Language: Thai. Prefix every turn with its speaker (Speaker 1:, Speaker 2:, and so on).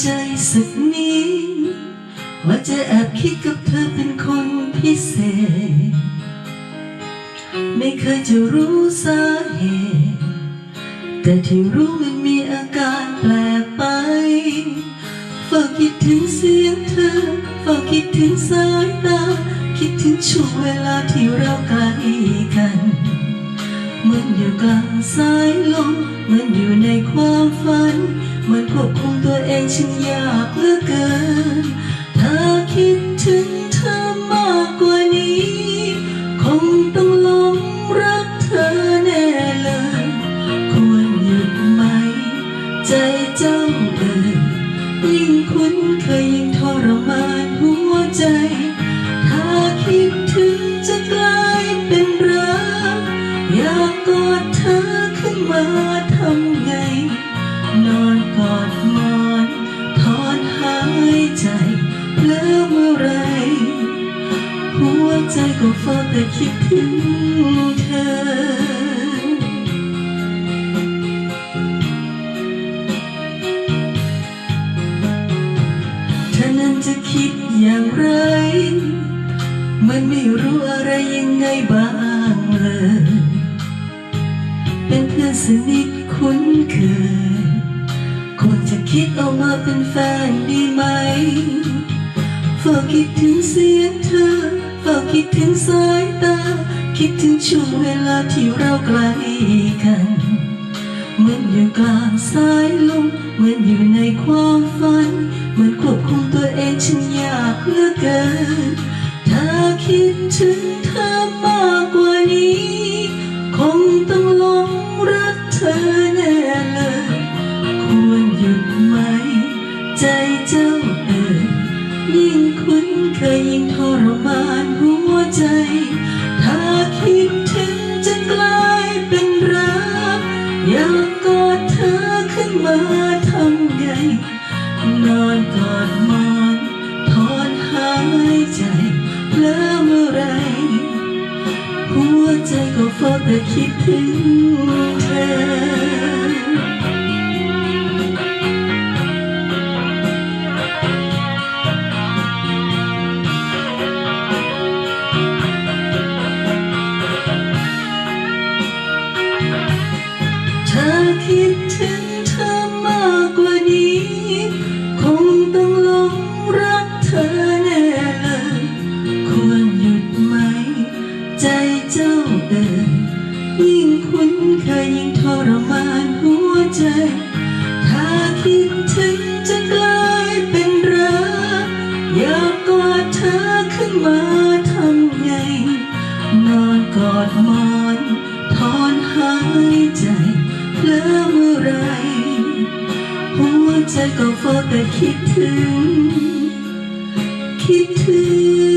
Speaker 1: ใจสักนิดว่าจะแอบคิดกับเธอเป็นคนพิเศษ ไม่เคยจะรู้สาเหตุแต่ที่รู้มันมีอาการแปลกไปเฝ้าคิดถึงเสียงเธอเฝ้าคิดถึงสายตาคิดถึงช่วงเวลาที่เราใกล้กันเหมือนอยู่กลางสายลมเหมือนอยู่ในความฝัน มือนควบคุมตัวเองฉันยากเหลือเกิน ถ้าคิดถึงเธอมากกว่านี้ คงต้องหลงรักเธอแน่เลย ควรหยุดไหม ใจเจ้าเอ่ยยิ่งคุ้นเคยยิ่งทรมานหัวใจ ถ้าคิดถึงจะกลายเป็นรัก อยากกอดเธอขึ้นมา ใจก็เฝ้าแต่คิดถึงเธอเธอนั้นจะคิดอย่างไร มันไม่รู้อะไรยังไงบ้างเลย เป็นเพื่อนสนิทคุ้นเคยควรจะคิดเอามาเป็นแฟนดีไหม ฝ้าคิดถึงเสียงเธอเฝ้าคิดถึงสายตา คิดถึงช่วงเวลาที่เราใกล้กัน เหมือนอยู่กลางสายลม เหมือนอยู่ในความฝัน เหมือนควบคุมตัวเองฉันยากเหลือเกิน ถ้าคิดถึงเธอ ยิ่งทรมานหัวใจ ถ้าคิดถึงจะกลายเป็นรักอยากกอดเธอขึ้นมาทำไง นอนกอดมอนถอนหายใจเพลอเมื่อไร หัวใจก็เฝ้าแต่คิดถึงเธอ คิดถึงเธอมากกว่านี้ คงต้องหลงรักเธอแน่เลยควรหยุดไหม ใจเจ้าเอ่ยยิ่งคุ้นเคยยิ่งทรมานหัวใจ ใจก็เฝ้าแต่คิดถึง คิดถึง